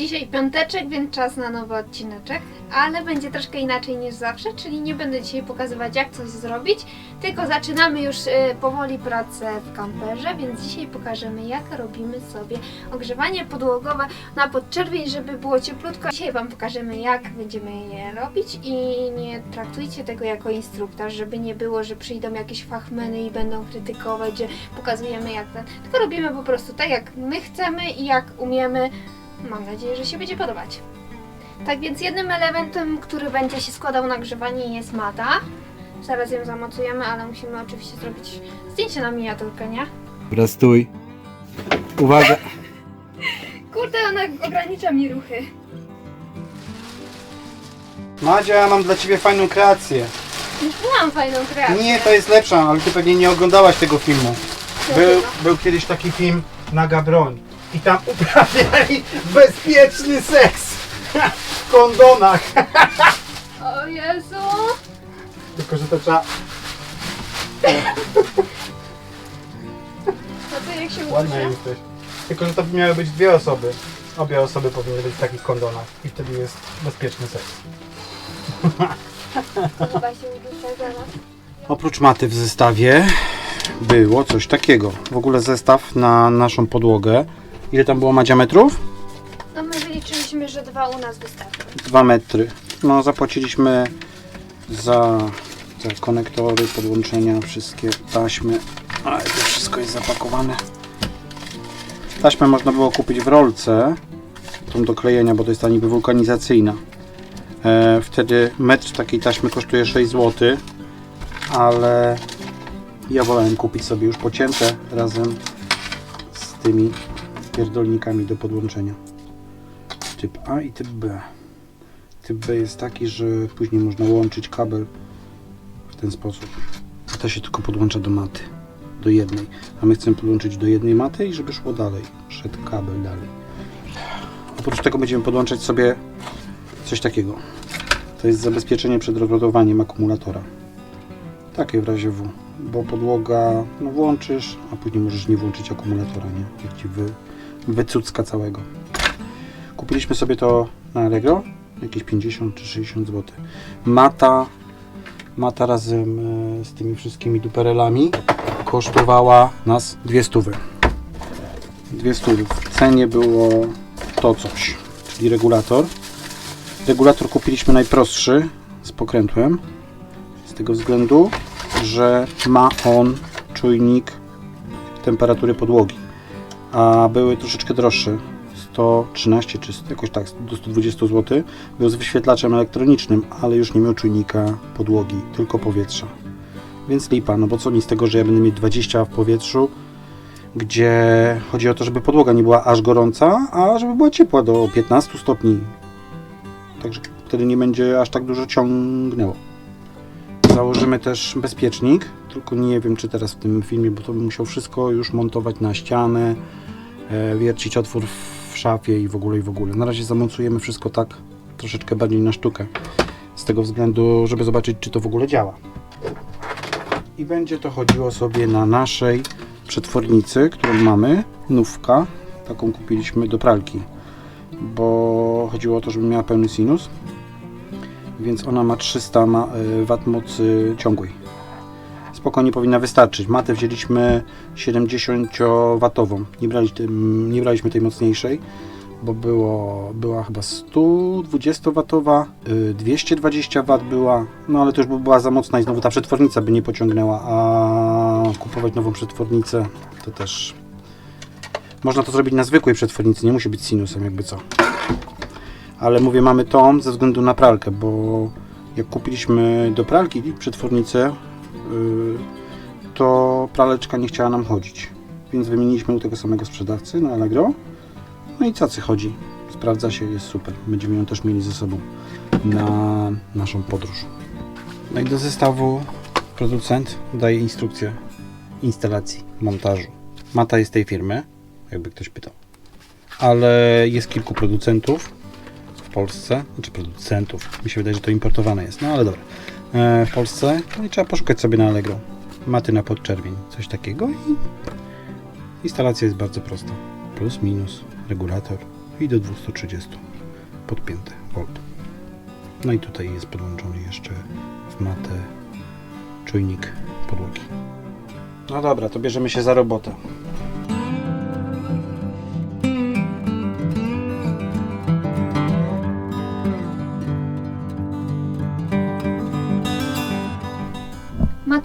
Dzisiaj piąteczek, więc czas na nowy odcineczek, ale będzie troszkę inaczej niż zawsze, czyli nie będę dzisiaj pokazywać jak coś zrobić, tylko zaczynamy już e, powoli pracę w kamperze, więc dzisiaj pokażemy jak robimy sobie ogrzewanie podłogowe na podczerwień, żeby było cieplutko. Dzisiaj Wam pokażemy jak będziemy je robić i nie traktujcie tego jako instruktaż, żeby nie było, że przyjdą jakieś fachmeny i będą krytykować, że pokazujemy jak ten, tylko robimy po prostu tak jak my chcemy i jak umiemy. Mam nadzieję, że się będzie podobać. Tak więc jednym elementem, który będzie się składał na grzewanie jest mata. Zaraz ją zamocujemy, ale musimy oczywiście zrobić zdjęcie na miniaturkę, nie? Dobra, stój. Uwaga. Kurde, ona ogranicza mi ruchy. Madzia, ja mam dla ciebie fajną kreację. Już byłam fajną kreację. Nie, to jest lepsza, ale ty pewnie nie oglądałaś tego filmu. Był, był kiedyś taki film Naga Broń. I tam uprawiali bezpieczny seks. W kondonach. O Jezu! Tylko, że to trzeba... A to jak się Ładna jesteś. Tylko, że to miały być dwie osoby. Obie osoby powinny być w takich kondonach. I wtedy jest bezpieczny seks. Chyba się uduszę zaraz. Oprócz maty w zestawie było coś takiego. W ogóle zestaw na naszą podłogę. Ile tam było Madzia metrów? No my wyliczyliśmy, że dwa u nas wystarczy. 2 metry. No zapłaciliśmy za, za konektory, podłączenia, wszystkie taśmy. Ale to wszystko jest zapakowane. Taśmę można było kupić w rolce, tą do klejenia, bo to jest ta niby wulkanizacyjna. E, wtedy metr takiej taśmy kosztuje 6 zł, ale ja wolałem kupić sobie już pocięte razem z tymi pierdolnikami do podłączenia. Typ A i typ B. Typ B jest taki, że później można łączyć kabel w ten sposób. A to się tylko podłącza do maty. Do jednej. A my chcemy podłączyć do jednej maty i żeby szło dalej. Szedł kabel dalej. Oprócz tego będziemy podłączać sobie coś takiego. To jest zabezpieczenie przed rozładowaniem akumulatora. Takie w razie W. Bo podłoga, no włączysz, a później możesz nie włączyć akumulatora, nie? Jak ci wy, wycucka całego. Kupiliśmy sobie to na Allegro, jakieś 50 czy 60 zł. Mata, mata razem e, z tymi wszystkimi duperelami kosztowała nas dwie stówy. Dwie stówy. W cenie było to coś, czyli regulator. Regulator kupiliśmy najprostszy z pokrętłem, z tego względu, że ma on czujnik temperatury podłogi, a były troszeczkę droższe. 113 czy jakoś tak do 120 zł. Był z wyświetlaczem elektronicznym, ale już nie miał czujnika podłogi, tylko powietrza. Więc lipa, no bo co mi z tego, że ja będę mieć 20 w powietrzu, gdzie chodzi o to, żeby podłoga nie była aż gorąca, a żeby była ciepła do 15 stopni. Także wtedy nie będzie aż tak dużo ciągnęło. Założymy też bezpiecznik, tylko nie wiem czy teraz w tym filmie, bo to bym musiał wszystko już montować na ścianę, e, wiercić otwór w szafie i w ogóle i w ogóle. Na razie zamontujemy wszystko tak troszeczkę bardziej na sztukę. Z tego względu, żeby zobaczyć czy to w ogóle działa. I będzie to chodziło sobie na naszej przetwornicy, którą mamy, nówka. Taką kupiliśmy do pralki, bo chodziło o to, żeby miała pełny sinus. Więc ona ma 300 ma, y, W mocy ciągłej spokojnie powinna wystarczyć. Matę wzięliśmy 70W. Nie, brali nie braliśmy tej mocniejszej, bo było, była chyba 120W, y, 220W była, no ale to już by była za mocna i znowu ta przetwornica by nie pociągnęła, a kupować nową przetwornicę to też... Można to zrobić na zwykłej przetwornicy, nie musi być sinusem jakby co. Ale mówię, mamy tą ze względu na pralkę, bo jak kupiliśmy do pralki przetwornicę, Yy, to praleczka nie chciała nam chodzić. Więc wymieniliśmy u tego samego sprzedawcy na Allegro. No i cacy chodzi. Sprawdza się, jest super. Będziemy ją też mieli ze sobą na naszą podróż. No i do zestawu producent daje instrukcję instalacji, montażu. Mata jest tej firmy, jakby ktoś pytał. Ale jest kilku producentów Polsce, znaczy producentów, mi się wydaje, że to importowane jest, no ale dobra e, w Polsce. No i trzeba poszukać sobie na Allegro. Maty na podczerwień, coś takiego i instalacja jest bardzo prosta. Plus, minus, regulator i do 230 podpięte V. No i tutaj jest podłączony jeszcze w matę czujnik podłogi. No dobra, to bierzemy się za robotę.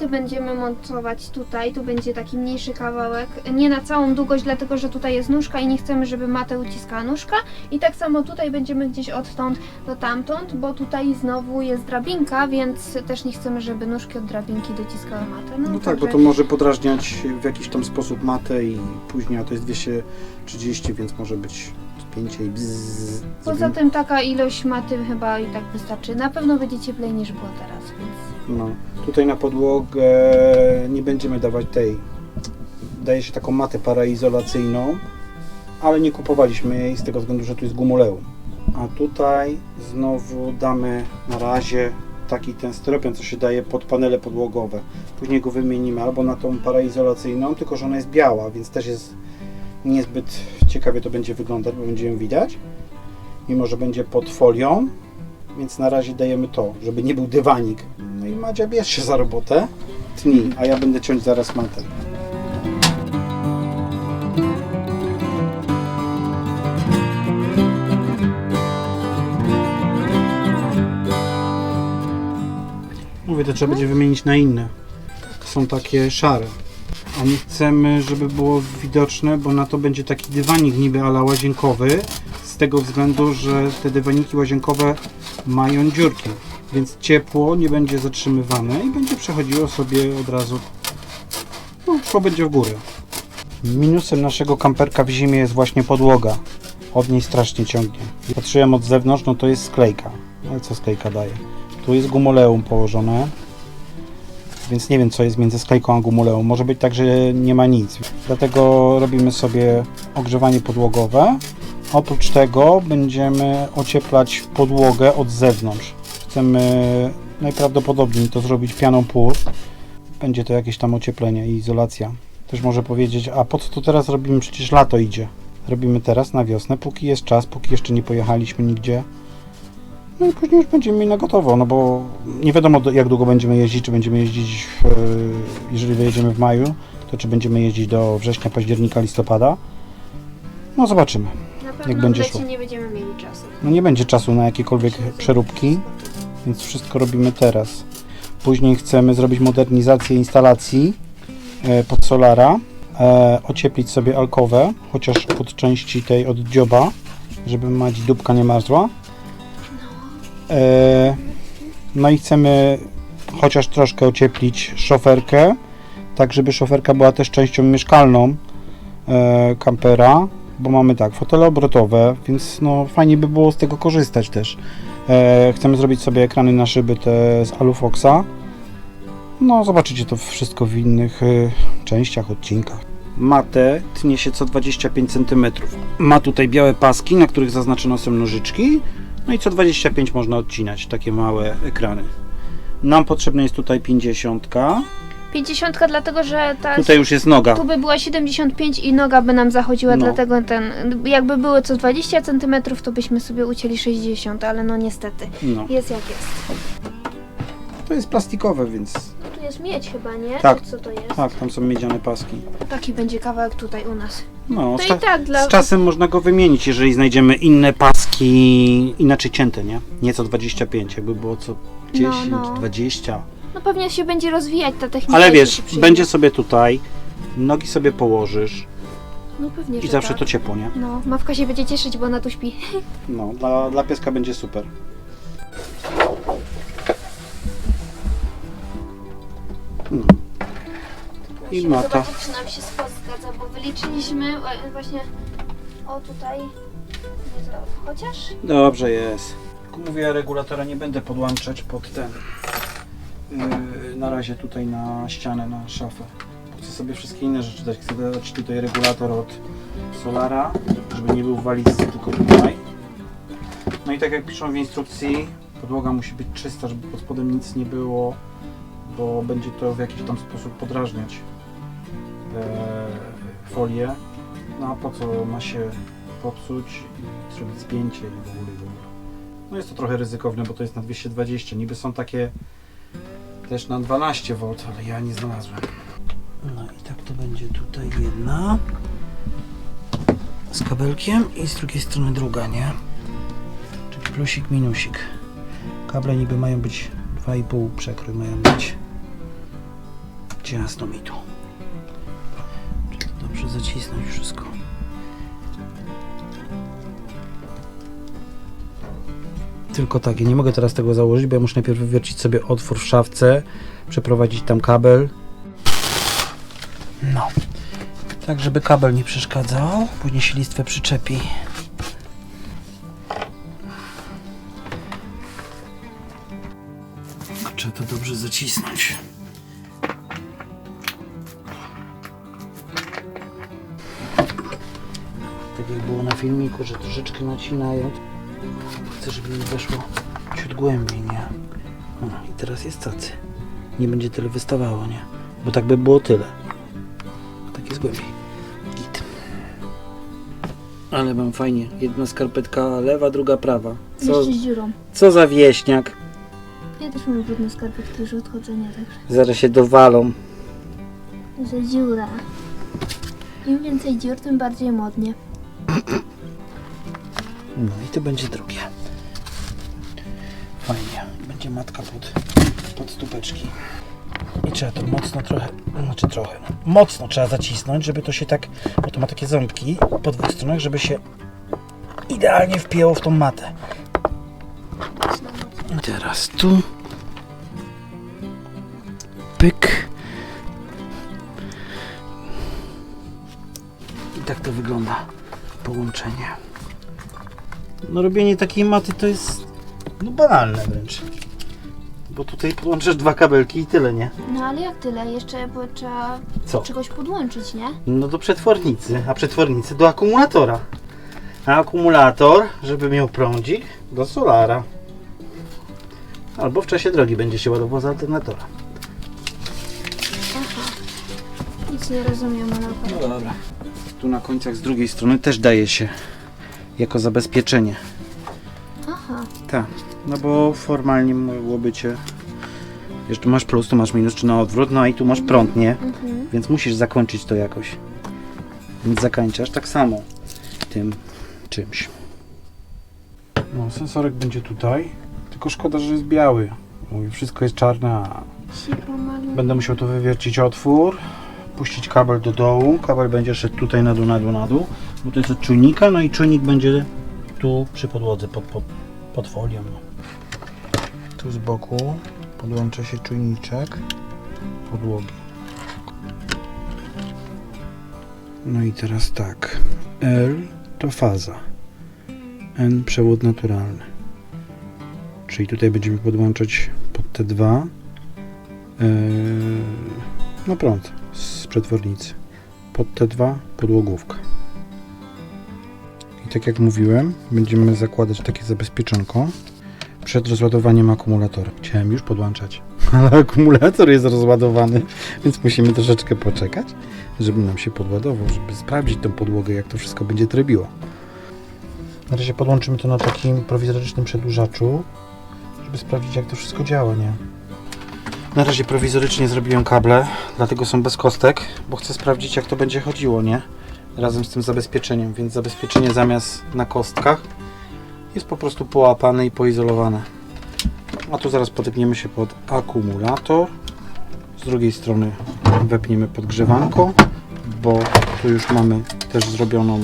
Będziemy montować tutaj, tu będzie taki mniejszy kawałek, nie na całą długość, dlatego że tutaj jest nóżka i nie chcemy, żeby matę uciskała nóżka. I tak samo tutaj będziemy gdzieś odtąd do tamtąd, bo tutaj znowu jest drabinka, więc też nie chcemy, żeby nóżki od drabinki dociskały matę. No tak, bo to może podrażniać w jakiś tam sposób matę i później, a to jest 230, więc może być spięcie i bzzz. Poza tym taka ilość maty chyba i tak wystarczy. Na pewno będzie cieplej niż było teraz, więc... No, tutaj na podłogę nie będziemy dawać tej. Daje się taką matę paraizolacyjną, ale nie kupowaliśmy jej z tego względu, że tu jest gumoleum. A tutaj znowu damy na razie taki ten styropian, co się daje pod panele podłogowe. Później go wymienimy albo na tą paraizolacyjną, tylko że ona jest biała, więc też jest niezbyt ciekawie to będzie wyglądać, bo będzie ją widać. Mimo, że będzie pod folią, więc na razie dajemy to, żeby nie był dywanik. No i Madzia bierz się za robotę, tnij, a ja będę ciąć zaraz matę. Mówię, to trzeba będzie wymienić na inne. Są takie szare. A nie chcemy, żeby było widoczne, bo na to będzie taki dywanik niby ala łazienkowy. Z tego względu, że te dywaniki łazienkowe mają dziurki, więc ciepło nie będzie zatrzymywane i będzie przechodziło sobie od razu. No, szło będzie w górę. Minusem naszego kamperka w zimie jest właśnie podłoga. Od niej strasznie ciągnie. Patrzyłem od zewnątrz, no to jest sklejka. Ale co sklejka daje? Tu jest gumoleum położone. Więc nie wiem, co jest między sklejką a gumoleum. Może być tak, że nie ma nic. Dlatego robimy sobie ogrzewanie podłogowe. Oprócz tego będziemy ocieplać podłogę od zewnątrz. Chcemy najprawdopodobniej to zrobić pianą pór. Będzie to jakieś tam ocieplenie i izolacja. Ktoś może powiedzieć, a po co to teraz robimy? Przecież lato idzie. Robimy teraz na wiosnę, póki jest czas, póki jeszcze nie pojechaliśmy nigdzie. No i później już będziemy mieli na gotowo, no bo nie wiadomo do- jak długo będziemy jeździć, czy będziemy jeździć, w, jeżeli wyjedziemy w maju, to czy będziemy jeździć do września, października, listopada. No zobaczymy. Na pewno będzie w lecie szło. nie będziemy mieli czasu. No nie będzie czasu na jakiekolwiek przeróbki, więc wszystko robimy teraz. Później chcemy zrobić modernizację instalacji e, pod solara, e, ocieplić sobie alkowę, chociaż pod części tej od dzioba, żeby mać dupka nie marzła. E, no i chcemy chociaż troszkę ocieplić szoferkę, tak żeby szoferka była też częścią mieszkalną e, kampera, bo mamy tak, fotele obrotowe, więc no fajnie by było z tego korzystać też. E, chcemy zrobić sobie ekrany na szyby te z Alufoxa. No zobaczycie to wszystko w innych częściach, odcinkach. Matę tnie się co 25 cm. Ma tutaj białe paski, na których zaznaczone są nożyczki. No i co 25 można odcinać takie małe ekrany. Nam potrzebna jest tutaj 50. 50 dlatego, że ta Tutaj już jest noga. tu by była 75 i noga by nam zachodziła, No. dlatego ten jakby były co 20 cm, to byśmy sobie ucięli 60, ale no niestety No. jest jak jest. To jest plastikowe, więc jest miedź chyba, nie? Tak. Czy co to jest? tak, tam są miedziane paski. Taki będzie kawałek tutaj u nas. No, To z, i tak dla z czasem można go wymienić, jeżeli znajdziemy inne paski inaczej cięte, nie? Nieco 25, jakby było co 10, no. 20. No pewnie się będzie rozwijać ta technika. Ale wiesz, się będzie sobie tutaj, nogi sobie położysz No pewnie, i że zawsze tak. to ciepło, nie? No, Mawka się będzie cieszyć, bo ona tu śpi. No, dla, dla pieska będzie super. No. I Musimy mata. zobaczyć, czy nam się skos zgadza, bo wyliczyliśmy e, właśnie o tutaj. Nie Chociaż Dobrze jest. Jak mówię, regulatora nie będę podłączać pod ten. Yy, na razie tutaj na ścianę, na szafę. Bo Chcę sobie wszystkie inne rzeczy dać. Chcę dać tutaj regulator od Solara, żeby nie był w walizce, tylko tutaj. No i tak jak piszą w instrukcji, podłoga musi być czysta, żeby pod spodem nic nie było, bo będzie to w jakiś tam sposób podrażniać te folie. No a po co ma się popsuć i zrobić zdjęcie i w ogóle, w ogóle. No jest to trochę ryzykowne, bo to jest na 220. Niby są takie też na 12 V, ale ja nie znalazłem. No i tak to będzie tutaj jedna z kabelkiem i z drugiej strony druga, nie? Czyli plusik, minusik. Kable niby mają być 2,5 przekrój mają być. Ciasno mi tu. Dobrze zacisnąć wszystko? Tylko tak, ja nie mogę teraz tego założyć, bo ja muszę najpierw wywiercić sobie otwór w szafce, przeprowadzić tam kabel. No. Tak, żeby kabel nie przeszkadzał. Później się listwę przyczepi. Trzeba to dobrze zacisnąć. Było na filmiku, że troszeczkę nacinają. Chcę, żeby mi weszło ciut głębiej, nie? O, i teraz jest cacy. Nie będzie tyle wystawało, nie? Bo tak by było tyle. Tak jest głębiej. Git. Ale mam fajnie. Jedna skarpetka lewa, druga prawa. Co, Jeszcze z dziurą. co za wieśniak. Ja też mam brudne skarpetki już odchodzenia, także. Zaraz się dowalą. Że dziura. Im więcej dziur, tym bardziej modnie. No i to będzie drugie. Fajnie. Będzie matka pod, pod stópeczki. I trzeba to mocno trochę, znaczy trochę, no, mocno trzeba zacisnąć, żeby to się tak, bo to ma takie ząbki po dwóch stronach, żeby się idealnie wpięło w tą matę. I teraz tu. Pyk. I tak to wygląda połączenie. No robienie takiej maty to jest no banalne wręcz. Bo tutaj podłączasz dwa kabelki i tyle, nie? No ale jak tyle? Jeszcze bo trzeba Co? czegoś podłączyć, nie? No do przetwornicy, a przetwornicy do akumulatora. A akumulator, żeby miał prądzik, do solara. Albo w czasie drogi będzie się ładował z alternatora. Aha. Nic nie rozumiem, ale No dobra. Tu na końcach z drugiej strony też daje się jako zabezpieczenie. Aha. Tak, no bo formalnie mogłoby cię. Wiesz, tu masz plus, tu masz minus, czy na odwrót, no i tu masz prąd, nie? Mhm. Więc musisz zakończyć to jakoś. Więc zakańczasz tak samo tym czymś. No, sensorek będzie tutaj. Tylko szkoda, że jest biały. Mówi, wszystko jest czarne, a będę musiał tu wywiercić otwór, puścić kabel do dołu. Kabel będzie szedł tutaj na dół, na dół, na dół, bo to jest od czujnika, no i czujnik będzie tu przy podłodze, pod, pod, pod folią. No. Tu z boku podłącza się czujniczek podłogi. No i teraz tak. L to faza. N przewód naturalny. Czyli tutaj będziemy podłączać pod te dwa Yy, no prąd z przetwornicy. Pod te dwa podłogówka. I tak jak mówiłem, będziemy zakładać takie zabezpieczonko przed rozładowaniem akumulatora. Chciałem już podłączać, ale akumulator jest rozładowany, więc musimy troszeczkę poczekać, żeby nam się podładował, żeby sprawdzić tą podłogę, jak to wszystko będzie trybiło. Na razie podłączymy to na takim prowizorycznym przedłużaczu, żeby sprawdzić, jak to wszystko działa, nie? Na razie prowizorycznie zrobiłem kable, dlatego są bez kostek, bo chcę sprawdzić jak to będzie chodziło, nie? Razem z tym zabezpieczeniem, więc zabezpieczenie zamiast na kostkach jest po prostu połapane i poizolowane. A tu zaraz podepniemy się pod akumulator. Z drugiej strony wepniemy podgrzewanko, bo tu już mamy też zrobioną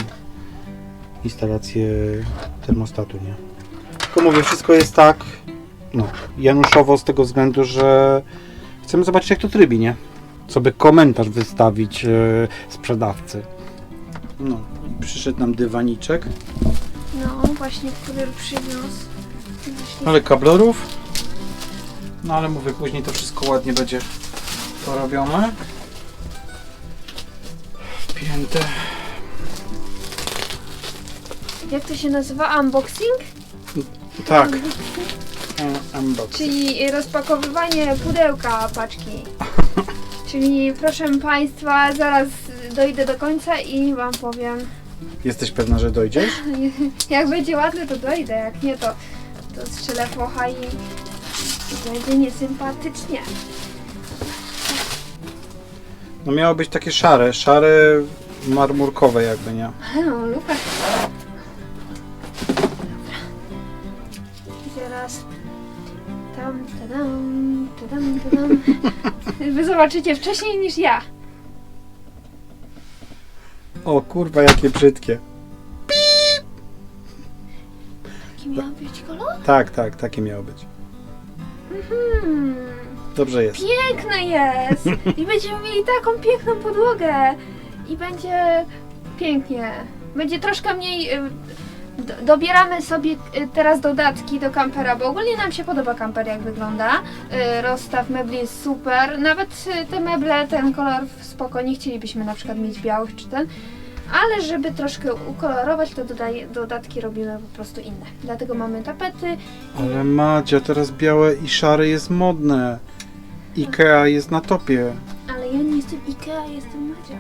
instalację termostatu, nie? Tylko mówię, wszystko jest tak, no, Januszowo z tego względu, że chcemy zobaczyć jak to trybi, nie? Co by komentarz wystawić e, sprzedawcy. No, przyszedł nam dywaniczek, No, właśnie przywiózł. Właśnie ale kablorów. No ale mówię, później to wszystko ładnie będzie porobione. Wpięte. Jak to się nazywa? Unboxing? Tak. E, Unbox. Czyli rozpakowywanie pudełka paczki. Czyli proszę Państwa, zaraz dojdę do końca i Wam powiem Jesteś pewna, że dojdziesz? Jak będzie ładne, to dojdę, jak nie, to, to strzelę focha i, będzie niesympatycznie. No miało być takie szare, szare, marmurkowe jakby, nie? No, luka. I teraz tam, tadam, tadam, tadam. Wy zobaczycie wcześniej niż ja. O kurwa, jakie brzydkie. Jaki miał być kolor? Tak, tak, takie miało być. Hmm, Dobrze jest. piękny jest! I będziemy mieli taką piękną podłogę. I będzie pięknie. Będzie troszkę mniej... y, do- Dobieramy sobie y, teraz dodatki do kampera, bo ogólnie nam się podoba kamper jak wygląda. Y, Rozstaw mebli jest super. Nawet y, te meble, ten kolor spoko, nie chcielibyśmy na przykład mieć białych czy ten. Ale żeby troszkę ukolorować, to dodatki robimy po prostu inne. Dlatego mamy tapety. Ale Madzia, teraz białe i szare jest modne. Ikea jest na topie. Ale ja nie jestem Ikea, jestem Madzia.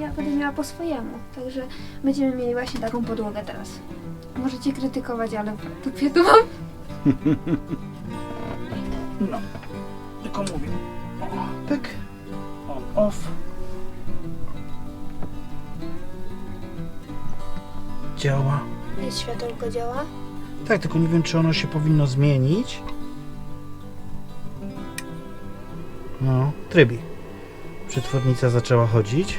Ja będę miała po swojemu. Także będziemy mieli właśnie taką podłogę teraz. Możecie krytykować, ale w dupie to mam. No, tylko mówię. O, pyk. On, off. Działa. Światełko działa. Tak, tylko nie wiem, czy ono się powinno zmienić. No, trybi. Przetwornica zaczęła chodzić.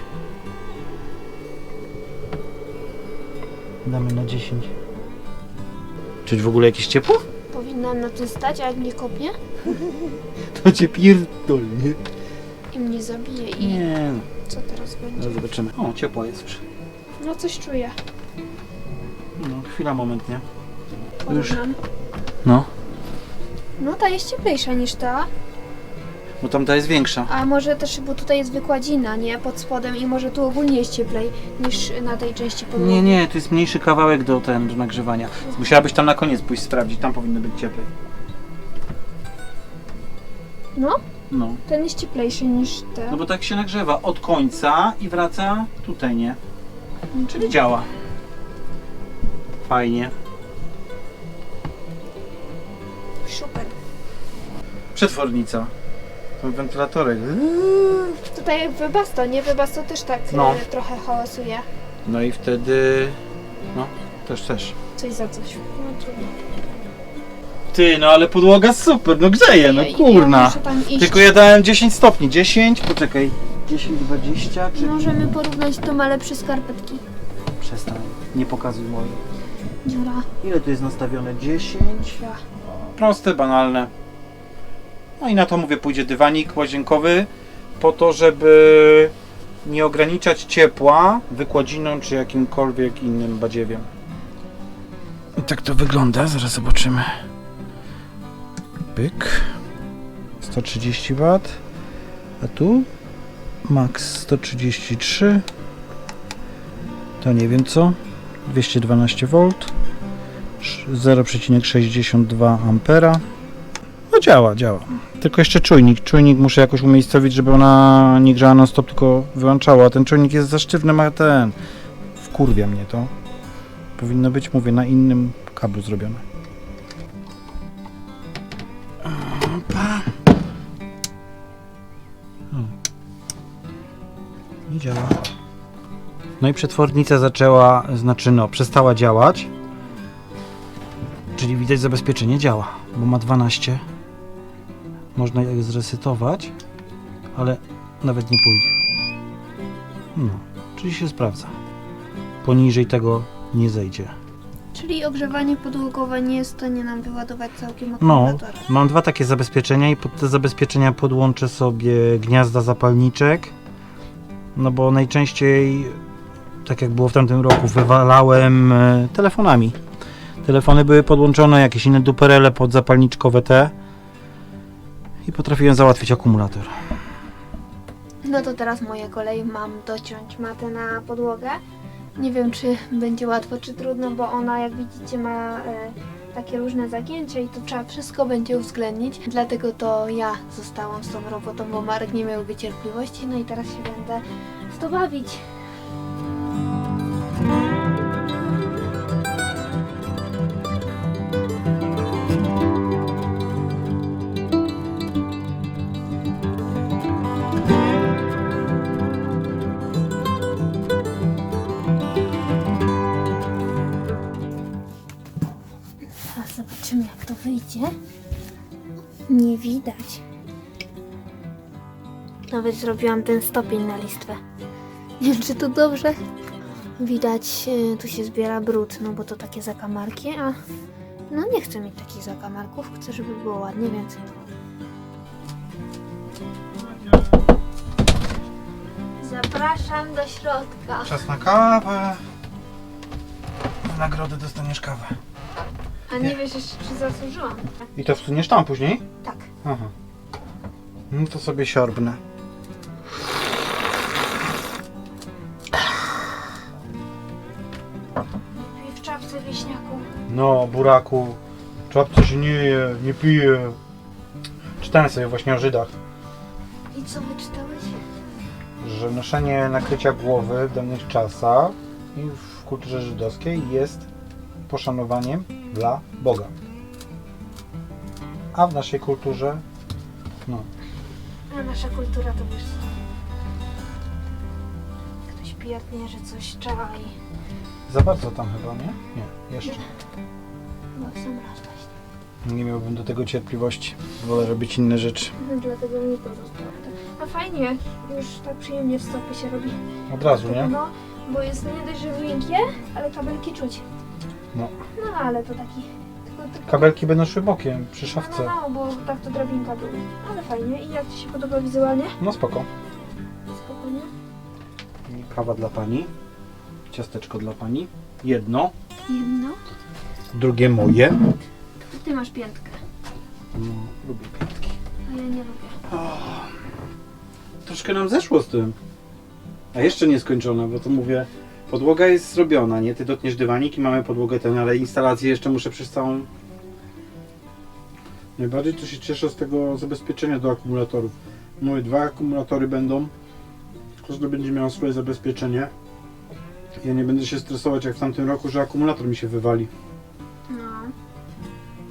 Damy na 10. Czuć w ogóle jakieś ciepło? Powinnam na tym stać, a jak mnie kopnie To cię pierdolnie. i mnie zabije i Nie, co teraz będzie? no zobaczymy. O, ciepło jest już. No coś czuję. No, chwila, moment, nie? Już. Porównam. No, No ta jest cieplejsza niż ta. Bo tamta jest większa. A może też, bo tutaj jest wykładzina, nie? Pod spodem i może tu ogólnie jest cieplej niż na tej części podłogi. Nie, nie, to jest mniejszy kawałek do, ten, do nagrzewania. Musiałabyś tam na koniec pójść sprawdzić, tam powinno być cieplej. No, No. ten jest cieplejszy niż te. No bo tak się nagrzewa od końca i wraca tutaj, nie? Czyli działa. Fajnie. Super. Przetwornica. Ten wentylatorek. Tutaj jak Webasto, nie? Webasto też tak No. e, trochę hałasuje. No i wtedy... No, też, też. Coś za coś. No trudno. Ty, no ale podłoga super, no grzeje, no Ja- Ja kurna. muszę tam iść. Tylko ja dałem 10 stopni. 10, poczekaj. 10, 20, czy... Możemy porównać to ma lepsze skarpetki. Przestań, nie pokazuj mojej. Dziura. Ile tu jest nastawione? 10? Ja. Proste, banalne. No i na to mówię, pójdzie dywanik łazienkowy po to, żeby nie ograniczać ciepła wykładziną czy jakimkolwiek innym badziewiem. I tak to wygląda, zaraz zobaczymy. Pyk. 130 W. A tu? Max 133. To nie wiem co. 212 V. 0,62 ampera. Działa, działa. Tylko jeszcze czujnik. Czujnik muszę jakoś umiejscowić, żeby ona nie grzała non stop, tylko wyłączała. Ten czujnik jest za sztywny, ma ten... Wkurwia mnie to. Powinno być, mówię, na innym kablu zrobione. Opa. O. Nie działa. No i przetwornica zaczęła, znaczy no, przestała działać. Czyli widać zabezpieczenie działa, bo ma 12. Można je zresetować, ale nawet nie pójdzie. No, czyli się sprawdza. Poniżej tego nie zejdzie. Czyli ogrzewanie podłogowe nie jest w stanie nam wyładować całkiem No, akumulatora. mam dwa takie zabezpieczenia i pod te zabezpieczenia podłączę sobie gniazda zapalniczek. No bo najczęściej, tak jak było w tamtym roku, wywalałem e, telefonami. Telefony były podłączone, jakieś inne duperele pod zapalniczkowe te i potrafiłem załatwić akumulator. No to teraz moje kolej. Mam dociąć matę na podłogę. Nie wiem, czy będzie łatwo, czy trudno, bo ona, jak widzicie, ma e, takie różne zagięcia i to trzeba wszystko będzie uwzględnić. Dlatego to ja zostałam z tą robotą, bo Marek nie miał cierpliwości. No i teraz się będę w to bawić. Nawet zrobiłam ten stopień na listwę. Nie wiem, czy to dobrze. Widać, y, tu się zbiera brud, no bo to takie zakamarki, a no nie chcę mieć takich zakamarków, chcę, żeby było ładnie, więc... Zapraszam do środka. Czas na kawę. W nagrodę dostaniesz kawę. A nie wiesz jeszcze, czy zasłużyłam? I to wsuniesz tam później? Tak. Aha. No to sobie siorbnę. No, buraku. Czapce się nie je, nie pije. Czytałem sobie właśnie o Żydach, I co wyczytałeś? że noszenie nakrycia głowy w danych czasach i w kulturze żydowskiej jest poszanowaniem dla Boga. A w naszej kulturze, no, A nasza kultura to wiesz co? Ktoś pijatnie, że coś czai. Za bardzo tam chyba, nie? Nie, jeszcze. Chyba w sam raz właśnie. Nie miałbym do tego cierpliwości. Wolę robić inne rzeczy. Dlatego mi to zostało. A fajnie, już tak przyjemnie w stopy się robi. Od razu, nie? No, bo jest nie dość, że miękkie, ale kabelki czuć. No. No ale to taki. Tylko, tylko Kabelki będą szły bokiem przy no, szafce. no, no, bo tak to drabinka była. Ale fajnie. I jak Ci się podoba wizualnie? No spoko. Spokojnie. Kawa dla pani. Ciasteczko dla pani. Jedno. Jedno. Drugie moje. Ty masz piętkę, No, lubię piątki. a ja nie lubię. Troszkę nam zeszło z tym. A jeszcze nie skończona, bo to mówię, podłoga jest zrobiona, nie? Ty dotniesz dywanik i mamy podłogę ten, ale instalację jeszcze muszę przez całą... Najbardziej to się cieszę z tego zabezpieczenia do akumulatorów. Mówię, dwa akumulatory będą. Każdy będzie miał swoje zabezpieczenie. Ja nie będę się stresować jak w tamtym roku, że akumulator mi się wywali. No.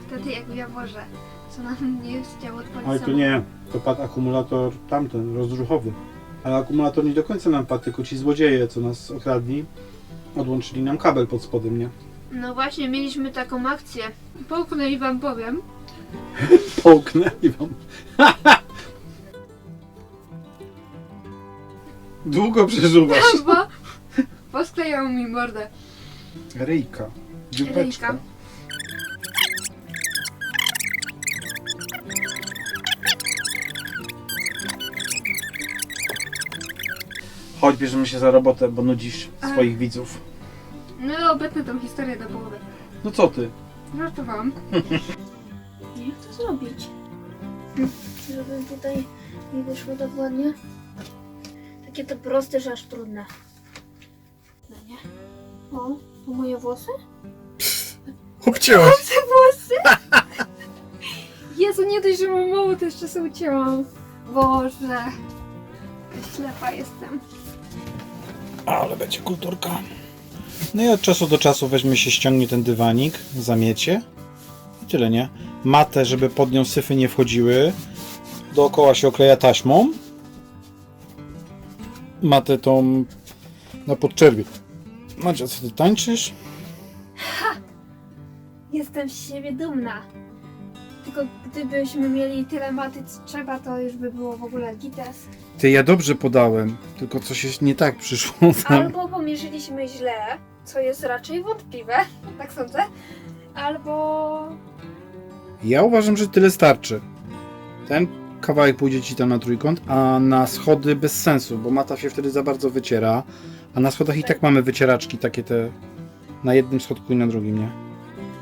Wtedy jak w Jaworze, co nam nie chciał odpalić Ale to samochód. nie, to padł akumulator tamten, rozruchowy. Ale akumulator nie do końca nam padł, tylko ci złodzieje, co nas okradli, odłączyli nam kabel pod spodem, nie? No właśnie, mieliśmy taką akcję. Połknę i wam powiem. Połknęli wam. Długo przeżuwasz. Bo posklejało mi mordę. Ryjka. Dziubeczka. Ryjka. Chodź, bierzemy się za robotę, bo nudzisz Ale- swoich widzów. No, obetnę tą historię do połowy. No co ty? Żartowałam. Jak to zrobić? Żeby tutaj mi wyszło dokładnie. Takie to proste, że aż trudne. No nie? O, to moje włosy? Obcięłaś. Te włosy? Jezu, nie dość, że mam mało, to jeszcze sobie ucięłam. Boże. Ślepa jestem. Ale będzie kulturka. No i od czasu do czasu weźmie się, ściągnie ten dywanik, zamiecie i tyle, nie? Matę, żeby pod nią syfy nie wchodziły. Dookoła się okleja taśmą. Matę tą na podczerwie. Macie, co ty tańczysz? Jestem z siebie dumna. Tylko gdybyśmy mieli tyle maty, co trzeba, to już by było w ogóle gites. Ty, ja dobrze podałem, tylko coś jest nie tak przyszło tam. Albo pomierzyliśmy źle, co jest raczej wątpliwe, tak sądzę. Albo... Ja uważam, że tyle starczy. Ten kawałek pójdzie ci tam na trójkąt, a na schody bez sensu, bo mata się wtedy za bardzo wyciera, a na schodach i tak mamy wycieraczki takie te na jednym schodku i na drugim, nie?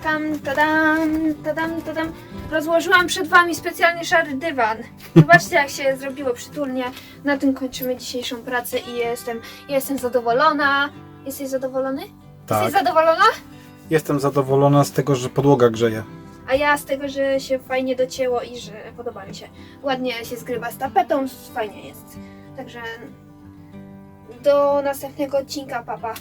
Tam, tadam, tadam, tadam. Rozłożyłam przed wami specjalnie szary dywan. Zobaczcie, jak się zrobiło przytulnie. Na tym kończymy dzisiejszą pracę i jestem, jestem zadowolona. Jesteś zadowolony? Jesteś zadowolona? Jestem zadowolona z tego, że podłoga grzeje. A ja z tego, że się fajnie docięło i że podoba mi się. Ładnie się zgrywa z tapetą, fajnie jest. Także do następnego odcinka, papa.